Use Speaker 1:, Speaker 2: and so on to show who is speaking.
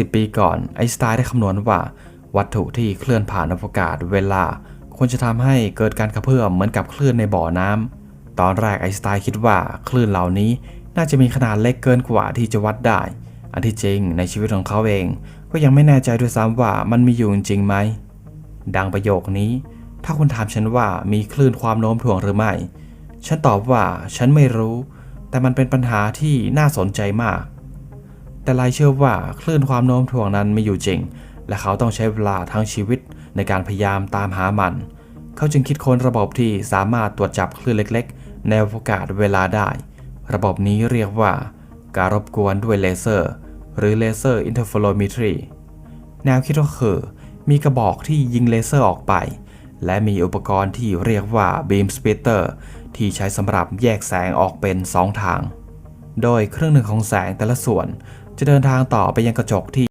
Speaker 1: 10 ปีก่อน ไอน์สไตน์ได้คำนวณว่า วัตถุที่เคลื่อนผ่านอวกาศเวลา ควรจะทำให้เกิดการกระเพื่อมเหมือนกับคลื่นในบ่อน้ำตอนแรกไอน์สไตน์คิดว่าคลื่นเหล่านี้น่าจะมีขนาดเล็กเกินกว่าที่จะวัดได้ อันที่จริงในชีวิตของเขาเอง ก็ยังไม่แน่ใจด้วยซ้ำว่ามันมีอยู่จริงไหม ดังประโยคนี้ ถ้าคุณถามฉันว่ามีคลื่นความโน้มถ่วงหรือไม่ ฉันตอบว่าฉันไม่รู้ แต่มันเป็นปัญหาที่น่าสนใจมาก แต่ไลเชื่อว่าคลื่นความโน้มถ่วงนั้นมีอยู่จริง และเขาต้องใช้เวลาทั้งชีวิตในการพยายามตามหามัน เขาจึงคิดค้นระบบที่สามารถตรวจจับคลื่นเล็ก ๆ ในอวกาศเวลาได้ ระบบนี้เรียกว่าการรบกวนด้วยเลเซอร์ หรือเลเซอร์อินเทอร์โฟโลมิตรีแนวคิดก็คือ มีกระบอกที่ยิงเลเซอร์ออกไป และมีอุปกรณ์ที่เรียกว่า beam splitter ที่ใช้สำหรับแยกแสงออกเป็น 2 ทาง โดยเครื่องหนึ่งของแสงแต่ละส่วน จะเดินทางต่อไปยังกระจกที่